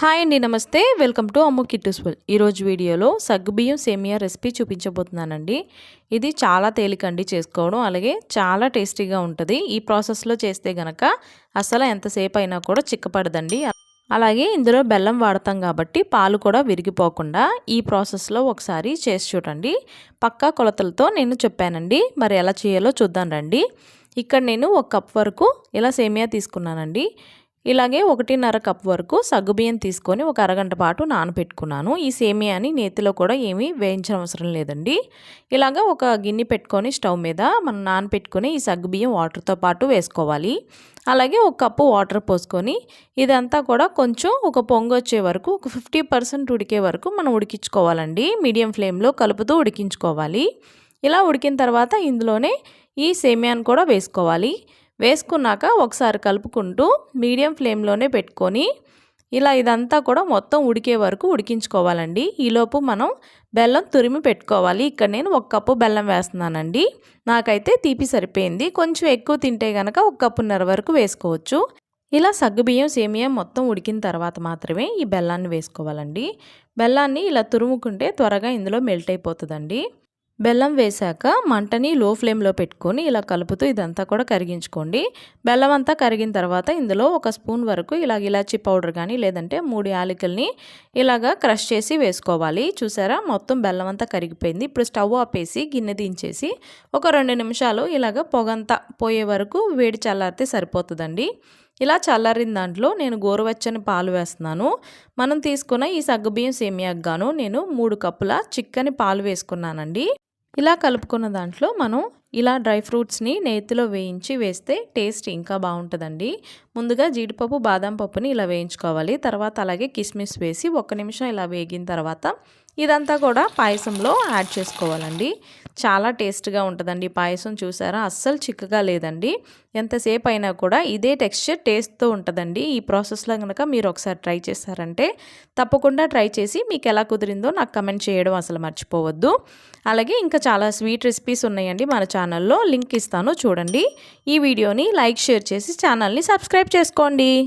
Hi అండి నమస్తే. Welcome to అమ్ము కిట్టుస్వల్ ఈరోజు వీడియోలో సగ్గుబియ్యం సేమియా రెసిపీ చూపించబోతున్నానండి. ఇది చాలా తేలికండి చేసుకోవడం. అలాగే చాలా టేస్టీగా ఉంటుంది. ఈ ప్రాసెస్లో చేస్తే గనక అసలు ఎంతసేపు అయినా కూడా చిక్కపడదండి. అలాగే ఇందులో బెల్లం వాడతాం కాబట్టి పాలు కూడా విరిగిపోకుండా ఈ ప్రాసెస్లో ఒకసారి చేసి చూడండి. పక్కా కొలతలతో నేను చెప్పానండి. మరి ఎలా చేయాలో చూద్దాం రండి. ఇక్కడ నేను ఒక కప్ వరకు ఇలా సేమియా తీసుకున్నానండి. ఇలాగే ఒకటిన్నర కప్ వరకు సగ్గుబియ్యం తీసుకొని ఒక అరగంట పాటు నానబెట్టుకున్నాను. ఈ సేమియాని నేతిలో కూడా ఏమీ వేయించడం అవసరం లేదండి. ఇలాగ ఒక గిన్నె పెట్టుకొని స్టవ్ మీద మనం నానబెట్టుకొని ఈ సగ్గుబియ్యం వాటర్తో పాటు వేసుకోవాలి. అలాగే ఒక కప్పు వాటర్ పోసుకొని ఇదంతా కూడా కొంచెం ఒక పొంగు వచ్చే వరకు ఒక ఫిఫ్టీ పర్సెంట్ ఉడికే వరకు మనం ఉడికించుకోవాలండి. మీడియం ఫ్లేమ్లో కలుపుతూ ఉడికించుకోవాలి. ఇలా ఉడికిన తర్వాత ఇందులోనే ఈ సేమియాను కూడా వేసుకోవాలి. వేసుకున్నాక ఒకసారి కలుపుకుంటూ మీడియం ఫ్లేమ్లోనే పెట్టుకొని ఇలా ఇదంతా కూడా మొత్తం ఉడికే వరకు ఉడికించుకోవాలండి. ఈలోపు మనం బెల్లం తురిమి పెట్టుకోవాలి. ఇక్కడ నేను ఒక కప్పు బెల్లం వేస్తున్నానండి. నాకైతే తీపి సరిపోయింది. కొంచెం ఎక్కువ తింటే కనుక ఒక కప్పున్నర వరకు వేసుకోవచ్చు. ఇలా సగ్గుబియ్యం సేమియా మొత్తం ఉడికిన తర్వాత మాత్రమే ఈ బెల్లాన్ని వేసుకోవాలండి. బెల్లాన్ని ఇలా తురుముకుంటే త్వరగా ఇందులో మెల్ట్ అయిపోతుందండి. బెల్లం వేశాక మంటని లో ఫ్లేమ్లో పెట్టుకొని ఇలా కలుపుతూ ఇదంతా కూడా కరిగించుకోండి. బెల్లం అంతా కరిగిన తర్వాత ఇందులో ఒక స్పూన్ వరకు ఇలాగ ఇలాచీ పౌడర్ కానీ లేదంటే మూడు యాలకుల్ని ఇలాగా క్రష్ చేసి వేసుకోవాలి. చూసారా? మొత్తం బెల్లం అంతా కరిగిపోయింది. ఇప్పుడు స్టవ్ ఆపేసి గిన్నె దించేసి ఒక రెండు నిమిషాలు ఇలాగ పొగంతా పోయే వరకు వేడి చల్లారితే సరిపోతుందండి. ఇలా చల్లారిన దాంట్లో నేను గోరువెచ్చని పాలు వేస్తున్నాను. మనం తీసుకున్న ఈ సగ్గుబియ్యం సేమియాకు గాను నేను మూడు కప్పుల చిక్కని పాలు వేసుకున్నానండి. ఇలా కలుపుకున్న దాంట్లో మనం ఇలా డ్రై ఫ్రూట్స్ని నేతిలో వేయించి వేస్తే టేస్ట్ ఇంకా బాగుంటుందండి. ముందుగా జీడిపప్పు బాదం పప్పుని ఇలా వేయించుకోవాలి. తర్వాత అలాగే కిస్మిస్ వేసి ఒక్క నిమిషం ఇలా వేగిన తర్వాత ఇదంతా కూడా పాయసంలో యాడ్ చేసుకోవాలండి. చాలా టేస్ట్గా ఉంటుందండి పాయసం చూసారా? అస్సలు చిక్కగా లేదండి. ఎంతసేపు అయినా కూడా ఇదే టెక్స్చర్ టేస్ట్తో ఉంటుందండి. ఈ ప్రాసెస్లో కనుక మీరు ఒకసారి ట్రై చేశారంటే తప్పకుండా ట్రై చేసి మీకు ఎలా కుదిరిందో నాకు కమెంట్ చేయడం అసలు మర్చిపోవద్దు. అలాగే ఇంకా చాలా స్వీట్ రెసిపీస్ ఉన్నాయండి మన ఛానల్లో. లింక్ ఇస్తాను చూడండి. ఈ వీడియోని లైక్ షేర్ చేసి ఛానల్ని సబ్స్క్రైబ్ చేసుకోండి.